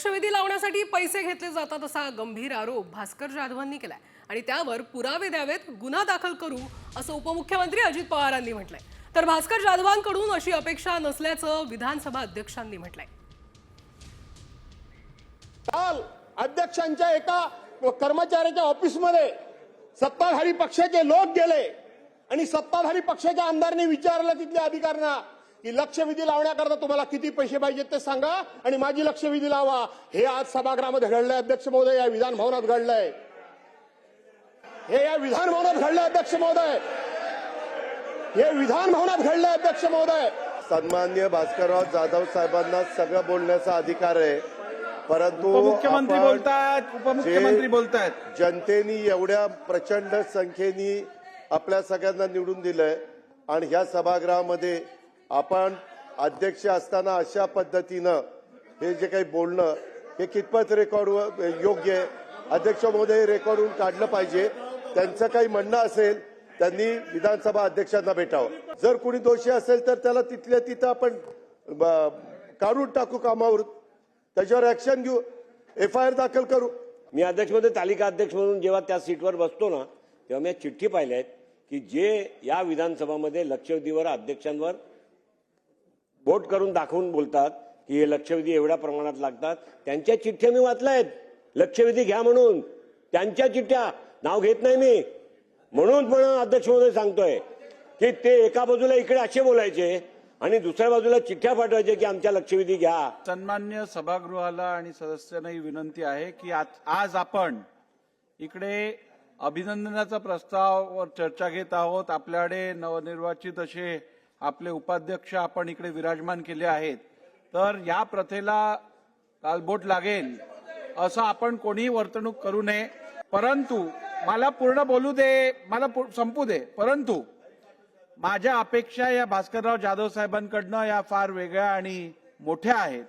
लक्षवेधी लावण्यासाठी पैसे घेतले जातात असा गंभीर आरोप भास्कर जाधवांनी केलाय. आणि त्यावर पुरावे द्यावेत गुन्हा दाखल करू असं उपमुख्यमंत्री अजित पवारांनी म्हटलंय. तर भास्कर जाधवांकडून अशी अपेक्षा नसल्याचं विधानसभा अध्यक्षांनी म्हटलंय. काल अध्यक्षांच्या एका कर्मचाऱ्याच्या ऑफिसमध्ये सत्ताधारी पक्षाचे लोक गेले आणि सत्ताधारी पक्षाच्या आमदारांनी विचारलं तिथल्या अधिकाऱ्यांना की लक्षवेधी लावण्याकरता तुम्हाला किती पैसे पाहिजेत ते सांगा आणि माझी लक्षवेधी लावा. हे आज सभागृहामध्ये घडलंय अध्यक्ष महोदय. या विधान भवनात घडलंय. हे या विधान भवनात घडलंय अध्यक्ष महोदय. हे विधान भवनात घडलंय अध्यक्ष महोदय. सन्मान्य भास्करराव जाधव साहेबांना सगळं बोलण्याचा अधिकार आहे. परंतु उपमुख्यमंत्री आपण बोलतायत उपमुख्यमंत्री बोलतायत. जनतेनी एवढ्या प्रचंड संख्येनी आपल्या सगळ्यांना निवडून दिलंय. आणि ह्या सभागृहामध्ये आपण अध्यक्ष असताना अशा पद्धतीनं हे जे काही बोलणं हे कितपत रेकॉर्ड योग्य आहे अध्यक्ष महोदय रेकॉर्डवरून काढलं पाहिजे. त्यांचं काही म्हणणं असेल त्यांनी विधानसभा अध्यक्षांना भेटावं. जर कुणी दोषी असेल तर त्याला तिथल्या तिथं आपण ब- काढून टाकू कामावर. त्याच्यावर ऍक्शन घेऊ. एफ आय आर दाखल करू. मी अध्यक्षमध्ये तालिका अध्यक्ष म्हणून जेव्हा त्या सीटवर बसतो ना तेव्हा मी चिठ्ठी पाहिल्या आहेत की जे या विधानसभामध्ये लक्षवेधीवर अध्यक्षांवर बोट करून दाखवून बोलतात की हे लक्षवेधी एवढ्या प्रमाणात लागतात. त्यांच्या चिठ्ठ्या मी वाचल्या आहेत लक्षवेधी घ्या म्हणून. त्यांच्या चिठ्ठ्या. नाव घेत नाही मी. म्हणून पण अध्यक्ष महोदय सांगतोय की ते एका बाजूला इकडे असे बोलायचे आणि दुसऱ्या बाजूला चिठ्ठ्या पाठवायचे की आमच्या लक्षवेधी घ्या. सन्मान्य सभागृहाला आणि सदस्यांना ही विनंती आहे की आज- आज आपण इकडे अभिनंदनाचा प्रस्ताव चर्चा घेत आहोत. आपल्याकडे नवनिर्वाचित असे आपले उपाध्यक्ष आपण इकडे विराजमान केले आहेत. तर या प्रथेला कालबोट लागेल असं आपण कोणीही वर्तणूक करू नये. परंतु मला पूर्ण बोलू दे मला संपू दे. परंतु माझ्या अपेक्षा या भास्करराव जाधव साहेबांकडनं या फार वेगळ्या आणि मोठ्या आहेत.